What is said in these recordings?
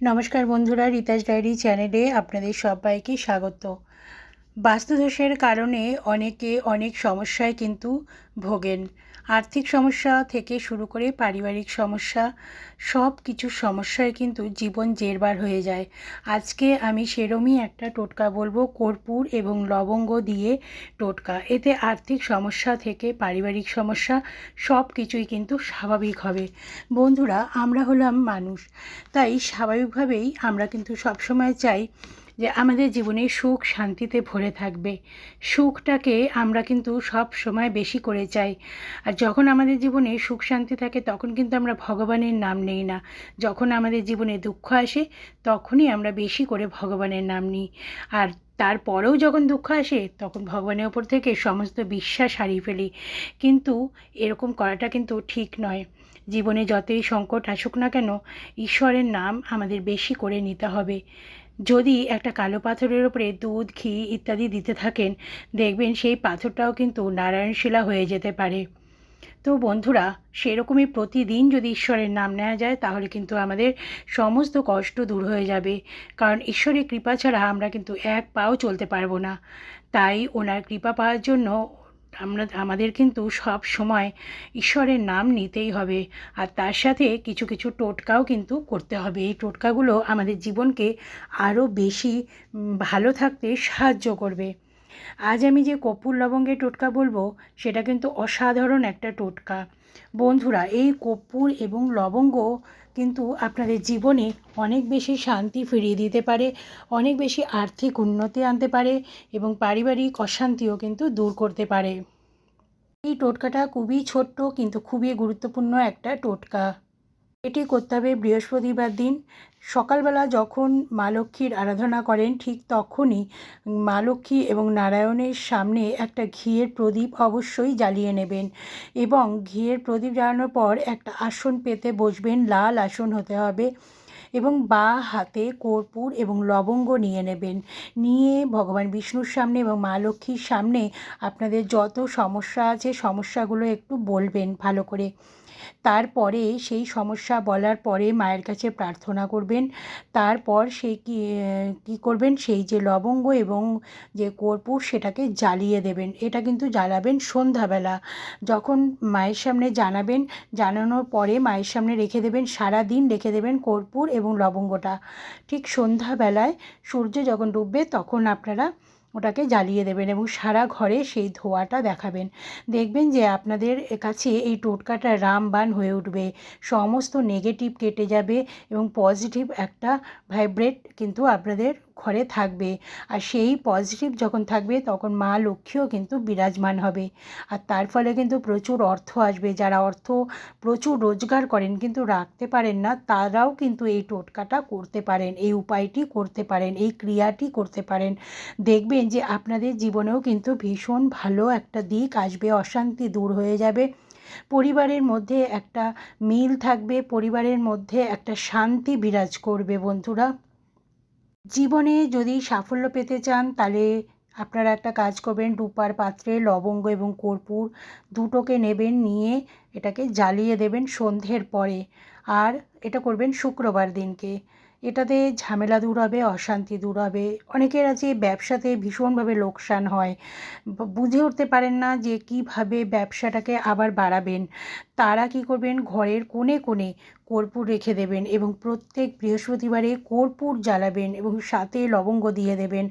নমস্কার বন্ধুরা রিতাস ডায়েরি চ্যানেলে আপনাদের সবাইকে স্বাগত। বাস্তুদোষের কারণে অনেকে অনেক সমস্যায় কিন্তু ভোগেন। আর্থিক সমস্যা থেকে শুরু করে পারিবারিক সমস্যা, সব কিছু সমস্যায় কিন্তু জীবন জেরবার হয়ে যায়। আজকে আমি সেরমই একটা টোটকা বলব, কর্পূর এবং লবঙ্গ দিয়ে টোটকা। এতে আর্থিক সমস্যা থেকে পারিবারিক সমস্যা, সব কিছুই কিন্তু স্বাভাবিক হবে। বন্ধুরা, আমরা হলাম মানুষ। তাই স্বাভাবিকভাবেই আমরা কিন্তু সবসময় চাই যে আমাদের জীবনে সুখ শান্তিতে ভরে থাকবে। সুখটাকে আমরা কিন্তু সব সময় বেশি করে চাই। আর যখন আমাদের জীবনে সুখ শান্তি থাকে, তখন কিন্তু আমরা ভগবানের নাম নেই না। যখন আমাদের জীবনে দুঃখ আসে, তখনই আমরা বেশি করে ভগবানের নাম নিই। আর তারপরেও যখন দুঃখ আসে, তখন ভগবানের ওপর থেকে সমস্ত বিশ্বাস হারিয়ে ফেলি। কিন্তু এরকম করাটা কিন্তু ঠিক নয়। জীবনে যতই সংকট আসুক না কেন, ঈশ্বরের নাম আমাদের বেশি করে নিতে হবে। যদি একটা কালো পাথরের উপরে দুধ, ঘি ইত্যাদি দিতে থাকেন, দেখবেন সেই পাথরটাও কিন্তু নারায়ণশিলা হয়ে যেতে পারে। তো বন্ধুরা, সেরকমই প্রতিদিন যদি ঈশ্বরের নাম নেওয়া যায়, তাহলে কিন্তু আমাদের সমস্ত কষ্ট দূর হয়ে যাবে। কারণ ঈশ্বরের কৃপা ছাড়া আমরা কিন্তু এক পাও চলতে পারব না। তাই ওনার কৃপা পাওয়ার জন্য আমরা, আমাদের কিন্তু সব সময় ঈশ্বরের নাম নিতেই হবে। আর তার সাথে কিছু কিছু টোটকাও কিন্তু করতে হবে। এই টোটকাগুলো আমাদের জীবনকে আরও বেশি ভালো থাকতে সাহায্য করবে। আজ আমি যে কপুর লবঙ্গের টোটকা বলব, সেটা কিন্তু অসাধারণ একটা টোটকা। বন্ধুরা, এই কর্পূর এবং লবঙ্গ কিন্তু আপনাদের জীবনে অনেক বেশি শান্তি ফিরিয়ে দিতে পারে, অনেক বেশি আর্থিক উন্নতি আনতে পারে এবং পারিবারিক অশান্তিও কিন্তু দূর করতে পারে। এই টোটকাটা খুবই ছোট্ট কিন্তু খুবই গুরুত্বপূর্ণ একটা টোটকা। এটি করতে হবে বৃহস্পতিবার দিন। সকালবেলা যখন মা লক্ষ্মীর আরাধনা করেন, ঠিক তখনই মা লক্ষ্মী এবং নারায়ণের সামনে একটা ঘিয়ের প্রদীপ অবশ্যই জ্বালিয়ে নেবেন এবং ঘিয়ের প্রদীপ জ্বালানোর পর একটা আসন পেতে বসবেন, লাল আসন হতে হবে এবং বা হাতে কর্পূর এবং লবঙ্গ নিয়ে নেবেন। নিয়ে ভগবান বিষ্ণুর সামনে এবং মা লক্ষ্মীর সামনে আপনাদের যত সমস্যা আছে, সমস্যাগুলো একটু বলবেন ভালো করে। তারপরে সেই সমস্যা বলার পরে মায়ের কাছে প্রার্থনা করবেন। তারপর সেই কী কী করবেন? সেই যে লবঙ্গ এবং যে কর্পূর সেটাকে জ্বালিয়ে দেবেন। এটা কিন্তু জ্বালাবেন সন্ধ্যাবেলা। যখন মায়ের সামনে জানাবেন, জানানোর পরে মায়ের সামনে রেখে দেবেন সারা দিন রেখে দেবেন কর্পূর এবং লবঙ্গটা। ঠিক সন্ধ্যাবেলায় সূর্য যখন ডুববে তখন আপনারা ওটাকে জ্বালিয়ে দেবেন এবং সারা ঘরে সেই ধোঁয়াটা দেখাবেন। দেখবেন যে আপনাদের কাছে এই টোটকাটা রামবান হয়ে উঠবে। সমস্ত নেগেটিভ কেটে যাবে এবং পজিটিভ একটা ভাইব্রেট কিন্তু আপনাদের ঘরে থাকবে। আর সেই পজিটিভ যখন থাকবে, তখন মা লক্ষ্মীও কিন্তু বিরাজমান হবে। আর তার ফলে কিন্তু প্রচুর অর্থ আসবে। যারা অর্থ প্রচুর রোজগার করেন কিন্তু রাখতে পারেন না, তারাও কিন্তু এই টোটকাটা করতে পারেন, এই উপায়টি করতে পারেন, এই ক্রিয়াটি করতে পারেন। দেখবেন যে আপনাদের জীবনেও কিন্তু ভীষণ ভালো একটা দিক আসবে, অশান্তি দূর হয়ে যাবে। পরিবারের মধ্যে একটা মিল থাকবে, পরিবারের মধ্যে একটা শান্তি বিরাজ করবে বন্ধুরা। জীবনে যদি সাফল্য পেতে চান, তাহলে আপনারা একটা কাজ করবেন, রূপার পাত্রে লবঙ্গ এবং কর্পূর দুটোকে নেবেন, নিয়ে এটাকে জ্বালিয়ে দেবেন সন্ধ্যের পরে। আর এটা করবেন শুক্রবার দিনকে। এটাতে ঝামেলা দূর হবে অশান্তি দূর হবে অনেকের আছে ব্যবসাতে ভীষণভাবে লোকসান হয়। বুঝে উঠতে পারেন না যে কীভাবে ব্যবসাটাকে আবার বাড়াবেন। তারা কি করবেন? ঘরের কোণে কোণে কর্পূর রেখে দেবেন এবং প্রত্যেক বৃহস্পতিবারে কর্পূর জ্বালাবেন এবং সাথে লবঙ্গ দিয়ে দেবেন।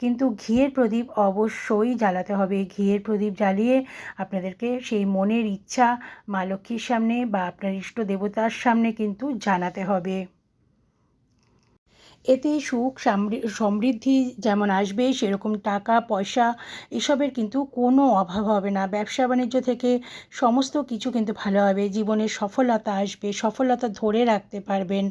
কিন্তু ঘিয়ের প্রদীপ অবশ্যই জ্বালাতে হবে। ঘিয়ের প্রদীপ জ্বালিয়ে আপনাদেরকে সেই মনের ইচ্ছা মা লক্ষ্মীর সামনে বা আপনার ইষ্ট দেবতার সামনে কিন্তু জানাতে হবে। এতে সুখ সমৃদ্ধি যেমন আসবে, সেরকম টাকা, পয়সা, এসবের কিন্তু কোনো অভাব হবে না। ব্যবসা বাণিজ্য থেকে সমস্ত কিছু কিন্তু ভালো হবে। জীবনে সফলতা আসবে, সফলতা ধরে রাখতে পারবেন।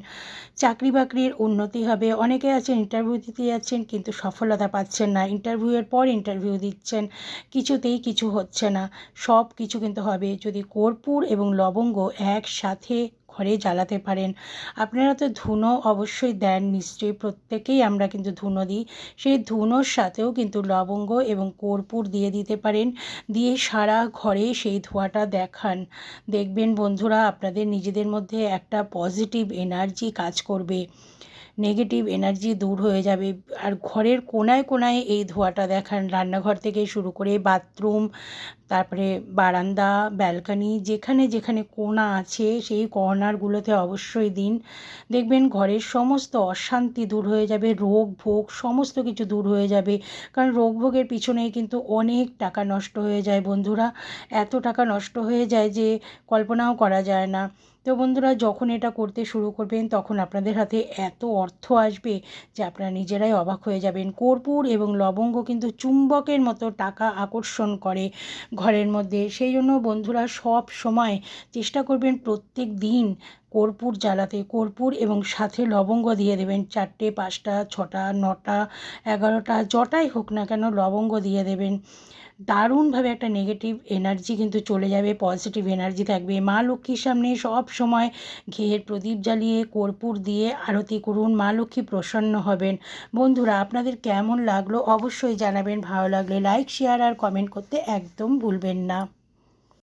চাকরি বাকরির উন্নতি হবে। অনেকে আছেন ইন্টারভিউ দিতে যাচ্ছেন, কিন্তু সফলতা পাচ্ছেন না। ইন্টারভিউয়ের পর ইন্টারভিউ দিচ্ছেন। কিছুতেই কিছু হচ্ছে না। সব কিছু কিন্তু হবে যদি কর্পূর এবং লবঙ্গ একসাথে ঘরে জ্বালাতে পারেন। আপনারা তো ধুনো অবশ্যই দেন, নিশ্চয়ই প্রত্যেকেই আমরা কিন্তু ধুনো দিই। সেই ধুনোর সাথেও কিন্তু লবঙ্গ এবং কর্পূর দিয়ে দিতে পারেন। দিয়ে সারা ঘরে সেই ধোঁয়াটা দেখান। দেখবেন বন্ধুরা, আপনাদের নিজেদের মধ্যে একটা পজিটিভ এনার্জি কাজ করবে। নেগেটিভ এনার্জি দূর হয়ে যাবে। আর ঘরের কোনায় কোনায় এই ধোঁয়াটা দেখান। রান্নাঘর থেকে শুরু করে বাথরুম, তারপরে বারান্দা, ব্যালকানি, যেখানে যেখানে কোনা আছে, সেই কর্নারগুলোতে অবশ্যই দিন। দেখবেন ঘরের সমস্ত অশান্তি দূর হয়ে যাবে, রোগ, ভোগ, সমস্ত কিছু দূর হয়ে যাবে। কারণ রোগ, ভোগের পিছনেই কিন্তু অনেক টাকা নষ্ট হয়ে যায় বন্ধুরা। এত টাকা নষ্ট হয়ে যায় যে কল্পনাও করা যায় না। তো বন্ধুরা, যখন এটা করতে শুরু করবেন, তখন আপনাদের হাতে এত অর্থ আসবে যে আপনারা নিজেরাই অবাক হয়ে যাবেন। কর্পূর এবং লবঙ্গ কিন্তু চুম্বকের মতো টাকা আকর্ষণ করে ঘরের মধ্যে। সেই জন্য বন্ধুরা, সব সময় চেষ্টা করবেন প্রত্যেক দিন কর্পূর জ্বালাতে। কর্পূর এবং সাথে লবঙ্গ দিয়ে দেবেন। চারটে, পাঁচটা, ছটা, নটা, এগারোটা, যটাই হোক না কেন লবঙ্গ দিয়ে দেবেন। দারুণভাবে একটা নেগেটিভ এনার্জি কিন্তু চলে যাবে পজিটিভ এনার্জি থাকবে। মা লক্ষ্মীর সামনে সব সময় ঘিয়ের প্রদীপ জ্বালিয়ে, কর্পূর দিয়ে আরতি করুন, মা লক্ষ্মী প্রসন্ন হবেন। বন্ধুরা, আপনাদের কেমন লাগল অবশ্যই জানাবেন। ভালো লাগলে লাইক শেয়ার আর কমেন্ট করতে একদম ভুলবেন না।